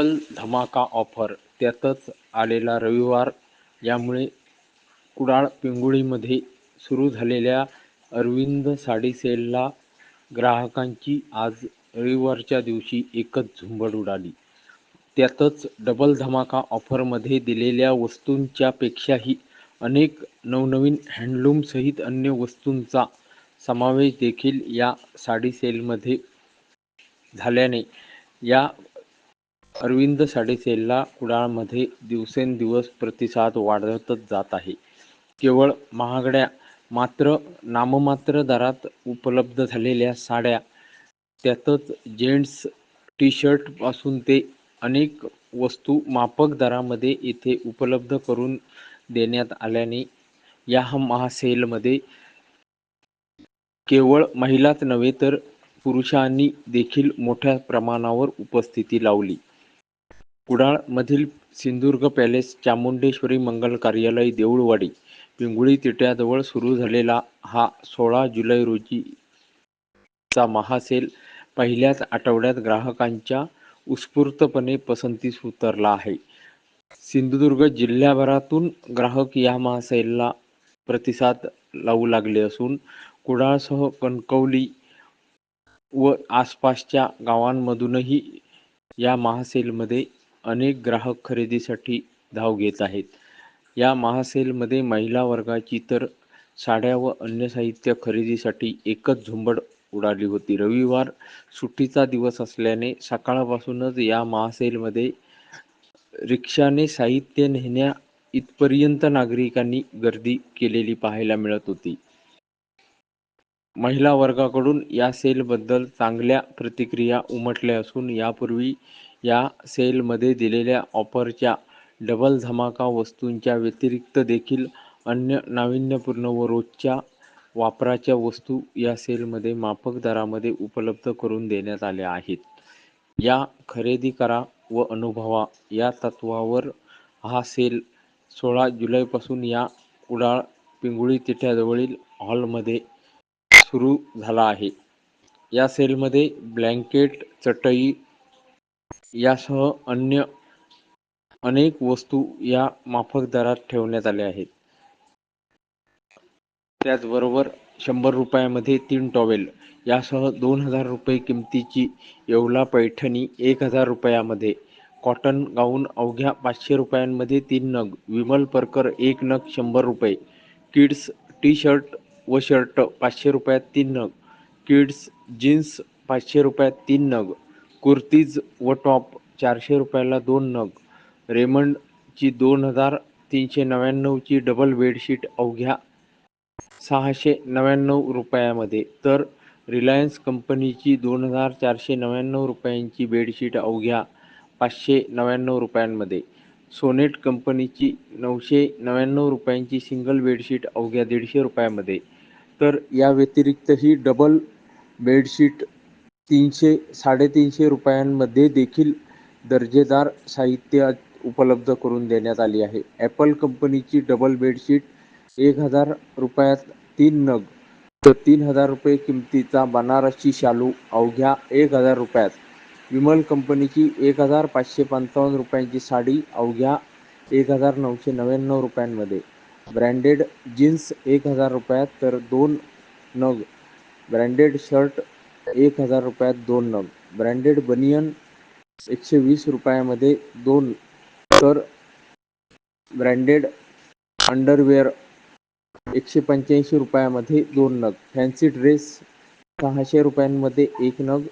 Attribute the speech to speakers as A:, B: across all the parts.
A: Double धमाका offer त्यातच आलेला रविवार यामुळे कुडाळ पिंगुळीमध्ये सुरू झालेल्या अरविंद साडी सेलला ग्राहकांची आज रविवारच्या दिवशी एकच झुंबड उडाली. त्यातच डबल धमाका ऑफरमध्ये दिलेल्या वस्तूंच्या पेक्षाही अनेक नवनवीन हँडलूमसहित अन्य वस्तूंचा समावेश देखील या साडी सेलमध्ये झाल्याने या अरविंद साडेसेलला कुडाळमध्ये दिवसेंदिवस प्रतिसाद वाढतच जात आहे. केवळ महागड्या मात्र नाममात्र दरात उपलब्ध झालेल्या साड्या त्यातच जेंट्स टी शर्टपासून ते अनेक वस्तू मापक दरामध्ये येथे उपलब्ध करून देण्यात आल्याने या महासेलमध्ये केवळ महिलाच नव्हे तर पुरुषांनी देखील मोठ्या प्रमाणावर उपस्थिती लावली. कुडाळमधील सिंधुदुर्ग पॅलेस चामुंडेश्वरी मंगल कार्यालय देऊळवाडी पिंगुळी तिट्याजवळ सुरू झालेला हा सोळा जुलै रोजीचा महासेल पहिल्याच आठवड्यात ग्राहकांच्या उत्स्फूर्तपणे पसंतीस उतरला आहे. सिंधुदुर्ग जिल्ह्याभरातून ग्राहक या महासेलला प्रतिसाद लावू लागले असून कुडाळसह कणकवली व आसपासच्या गावांमधूनही या महासेलमध्ये अनेक ग्राहक खरेदीसाठी धाव घेत आहेत. या महासेलमध्ये महिला वर्गाची तर साड्या व अन्य साहित्य खरेदीसाठी एकच झुंबड उडाली होती. रविवार सुट्टीचा दिवस असल्याने सकाळपासूनच या महासेलमध्ये रिक्षाने साहित्य नेण्या इथपर्यंत नागरिकांनी गर्दी केलेली पाहायला मिळत होती. महिला वर्गाकडून या सेलबद्दल चांगल्या प्रतिक्रिया उमटल्या असून यापूर्वी या सेलमध्ये दिलेल्या ऑफरच्या डबल धमाका वस्तूंच्या व्यतिरिक्त देखील अन्य नाविन्यपूर्ण व रोजच्या वापराच्या वस्तू या सेलमध्ये माफक दरामध्ये उपलब्ध करून देण्यात आल्या आहेत. या खरेदी करा व अनुभवा या तत्वावर हा सेल सोळा जुलैपासून या कुडाळ पिंगुळी तिठ्याजवळील हॉलमध्ये सुरू झाला आहे. या सेलमध्ये ब्लँकेट चटई यासह अन्य अनेक वस्तू या माफक दरात ठेवण्यात आल्या आहेत. त्याचबरोबर शंभर रुपयामध्ये तीन टॉवेल यासह दोन हजार रुपये किमतीची येवला पैठणी एक हजार रुपयामध्ये कॉटन गाऊन अवघ्या पाचशे रुपयांमध्ये तीन नग विमल परकर एक नग शंभर रुपये किड्स टी शर्ट व शर्ट पाचशे रुपयात तीन नग किड्स जीन्स पाचशे रुपयात तीन नग कुर्तीज व टॉप चारशे रुपयाला दोन नग. रेमंडची दोन हजार तीनशे नव्याण्णवची डबल बेडशीट अवघ्या सहाशे नव्याण्णव रुपयामध्ये. तर रिलायन्स कंपनीची दोन हजार चारशे नव्याण्णव रुपयांची बेडशीट अवघ्या पाचशे नव्याण्णव रुपयांमध्ये. सोनेट कंपनीची नऊशे नव्याण्णव रुपयांची सिंगल बेडशीट अवघ्या दीडशे रुपयामध्ये. तर या व्यतिरिक्तही डबल बेडशीट तीनशे साडेतीनशे रुपयांमध्ये देखील दर्जेदार साहित्य उपलब्ध करून देण्यात आली आहे. ॲपल कंपनीची डबल बेडशीट एक हजार रुपयात तीन नग तर तीन हजार रुपये किमतीचा बनारसी शालू अवघ्या एक हजार रुपयात. विमल कंपनीची एक हजार पाचशे पंचावन्न रुपयांची साडी अवघ्या एक हजार नऊशे नव्याण्णव रुपयांमध्ये. ब्रँडेड जीन्स एक हजार रुपयात तर दोन नग. ब्रँडेड शर्ट एक हजार रुपयात दोन नग. ब्रँडेड बनियन एकशे वीस रुपयामध्ये दोन. तर ब्रँडेड अंडरवेअर एकशे पंच्याऐंशी रुपयामध्ये दोन नग. फॅन्सी ड्रेस सहाशे रुपयांमध्ये एक नग.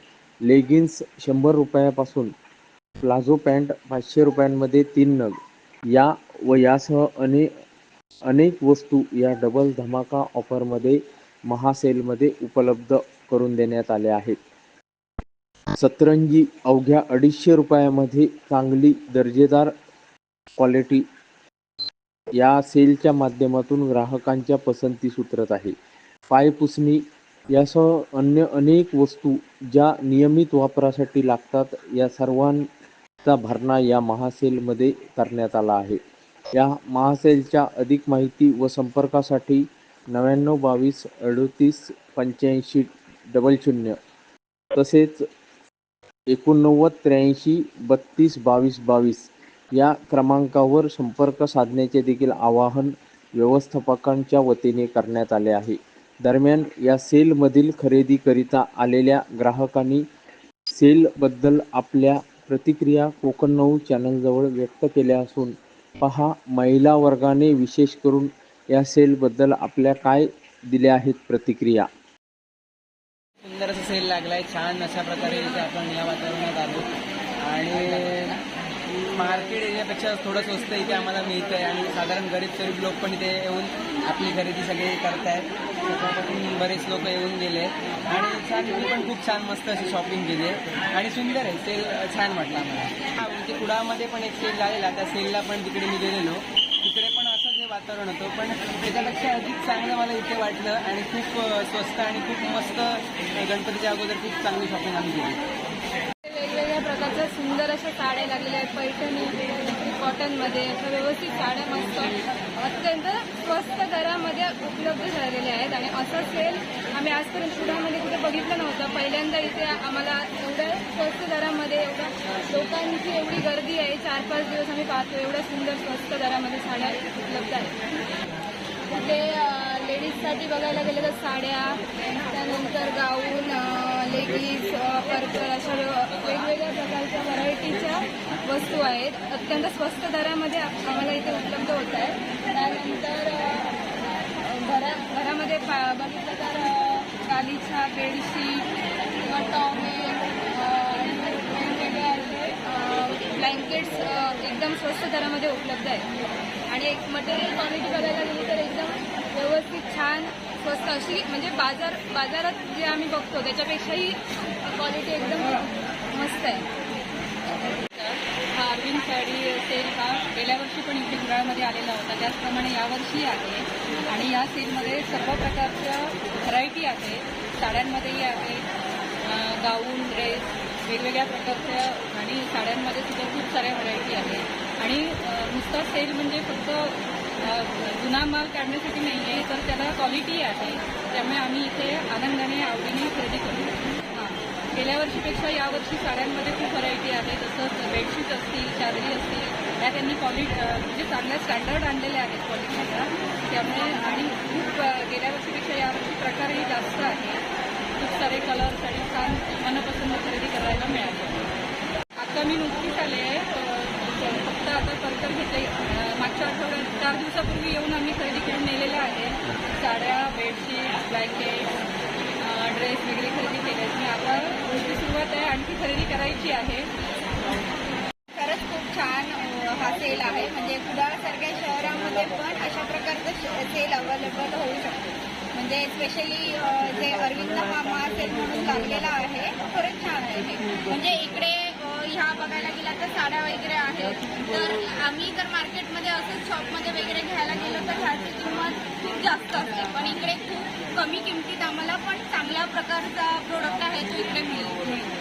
A: लेगिन्स शंभर रुपयापासून प्लाझो पॅन्ट पाचशे रुपयांमध्ये तीन नग. या व यासह अनेक अनेक वस्तू या डबल धमाका ऑफरमध्ये महासेलमध्ये उपलब्ध करून देण्यात आले आहेत. सतरंजी अवघ्या अडीचशे रुपयामध्ये चांगली दर्जेदार क्वालिटी या सेलच्या माध्यमातून ग्राहकांच्या पसंतीस उतरत आहे. पायपुसणी यासह अन्य अनेक वस्तू ज्या नियमित वापरासाठी लागतात या सर्वांचा भरणा या महासेलमध्ये करण्यात आला आहे. या महासेलच्या अधिक माहिती व संपर्कासाठी नव्याण्णव बावीस अडतीस पंच्याऐंशी डबल शून्य. तसेच एकोणनव्वद त्र्याऐंशी बत्तीस बावीस बावीस या क्रमांकावर संपर्क साधण्याचे देखील आवाहन व्यवस्थापकांच्या वतीने करण्यात आले आहे. दरम्यान या सेलमधील खरेदीकरिता आलेल्या ग्राहकांनी सेलबद्दल आपल्या प्रतिक्रिया कोकण नऊ चॅनलजवळ व्यक्त केल्या असून पहा महिला वर्गाने विशेष करून या सेलबद्दल आपल्या काय दिल्या आहेत प्रतिक्रिया.
B: लागला आहे लागलाय. छान अशा प्रकारे इथे आपण या वातावरणात आलो. आणि मार्केट एरियापेक्षा थोडं स्वस्त इथे आम्हाला मिळतं आहे आणि साधारण गरीब गरीब लोक पण इथे येऊन आपली खरेदी सगळी करतायत. त्याच्यापासून बरेच लोक येऊन गेले. आणि छान मी पण खूप छान मस्त अशी शॉपिंग केली आहे. आणि सुंदर आहे. सेल छान वाटला आम्हाला. हा इथे कुडामध्ये पण एक सेल लागलेला त्या सेलला पण तिकडे मी गेलेलो तिकडे पण असंच हे वातावरण होतं पण त्याच्यापेक्षा अधिक चांगलं मला इथे वाटलं आणि खूप स्वस्त आणि खूप मस्त गणपतीच्या अगोदर खूप चांगली शॉपिंग आम्ही केली.
C: वेगवेगळ्या प्रकारच्या सुंदर अशा साड्या लागलेल्या आहेत पैठणी कॉटनमध्ये अशा व्यवस्थित साड्या मस्त अत्यंत स्वस्त दरामध्ये उपलब्ध झालेल्या आहेत आणि असं सेल आम्ही आजपर्यंत पुण्यामध्ये कुठे बघितलं नव्हतं. पहिल्यांदा इथे आम्हाला एवढ्या स्वस्त दरामध्ये एवढ्या लोकांची एवढी गर्दी आहे. चार पाच दिवस आम्ही पाहतो एवढ्या सुंदर स्वस्त दरामध्ये साड्या उपलब्ध आहेत. तिथे लेडीजसाठी बघायला गेलं तर साड्या त्यानंतर गाऊन लेगीज पर्कर अशा वेगवेगळ्या प्रकारच्या व्हरायटीच्या वस्तू आहेत. अत्यंत स्वस्त दरामध्ये आम्हाला इथे उपलब्ध होत आहेत. त्यानंतर घरा घरामध्ये पा बघितलं गालीचा बेडशीट किंवा टॉवेल ब्लँकेट्स एकदम स्वस्त दरामध्ये उपलब्ध आहेत. आणि एक मटेरियल क्वालिटी बघायला गेली तर एकदम व्यवस्थित छान स्वस्त अशी म्हणजे बाजार बाजारात जे आम्ही बघतो त्याच्यापेक्षाही क्वालिटी एकदम मस्त आहे.
D: हा साडी सेल हा गेल्या वर्षी पण इथे गुराळमध्ये आलेला होता. त्याचप्रमाणे यावर्षी आहे. आणि या सेलमध्ये सर्व प्रकारच्या व्हरायटी आहे. साड्यांमध्येही आहे. गाऊन ड्रेस वेगवेगळ्या प्रकारच्या आणि साड्यांमध्ये सुद्धा खूप साऱ्या व्हरायटी आहे आणि नुसता सेल म्हणजे फक्त जुना माल काढण्यासाठी नाही आहे तर त्याला क्वालिटी आहे. त्यामुळे आम्ही इथे आनंदाने आवडीने खरेदी करू शकतो. गेल्या वर्षीपेक्षा यावर्षी साड्यांमध्ये खूप व्हरायटी आहे. तसंच बेडशीट असतील चादरी असतील या त्यांनी क्वालिटी म्हणजे चांगल्या स्टँडर्ड आणलेल्या आहेत क्वालिटीच्या त्यामुळे आणि खूप गेल्या वर्षीपेक्षा यावर्षी प्रकारही जास्त आहे. खूप सारे कलर्स आणि छान मनपसंत खरेदी करायला मिळाले आता मी नुकतीच आले आहे अ, फक्त आता परकर घेतले अ, मागच्या आठवड्यात चार दिवसापूर्वी येऊन आम्ही खरेदी करून नेलेल्या आहे साड्या बेडशीट ब्लँकेट ड्रेस वगैरे खरेदी केले आहेत मी आता पुढची सुरुवात आहे आणखी खरेदी करायची आहे.
C: खरंच खूप छान हा सेल आहे. म्हणजे कुडाळसारख्या शहरामध्ये पण अशा प्रकारचं सेल अवेलेबल होऊ शकतो. म्हणजे स्पेशली जे अरविंद मामा सेल म्हणून लागलेला आहे खरंच छान आहे म्हणजे इकडे ह्या बघायला गेला तर साड्या वगैरे आहेत. तर आम्ही जर मार्केटमध्ये असंच शॉपमध्ये वगैरे घ्यायला गेलो तर ह्याची किंमत खूप जास्त असते. पण इकडे खूप कमी किमतीत आम्हाला पण चांगल्या प्रकारचा प्रोडक्ट आहे तो इकडे मिळेल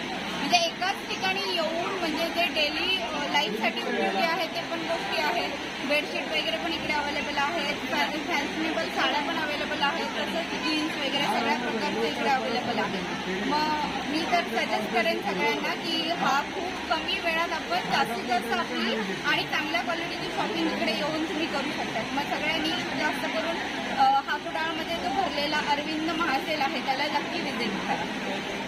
C: म्हणजे एकाच ठिकाणी येऊन म्हणजे जे डेली लाईफसाठी उपयोगी आहे ते पण गोष्टी आहेत. बेडशीट वगैरे पण इकडे अवेलेबल आहेत. फॅशनेबल साड्या पण अवेलेबल आहेत. तसंच जीन्स वगैरे सगळ्या प्रकारचे इकडे अवेलेबल आहेत. मग मी तर सजेस्ट करेन सगळ्यांना की हा खूप कमी वेळात आपण जास्तीत जास्त आपली आणि चांगल्या क्वालिटीची शॉपिंग इकडे येऊन तुम्ही करू शकतात मग सगळ्यांनी जास्त करून हा कुडाळमध्ये जो भरलेला अरविंद महासेल आहे त्याला नक्की व्हिजिट करा.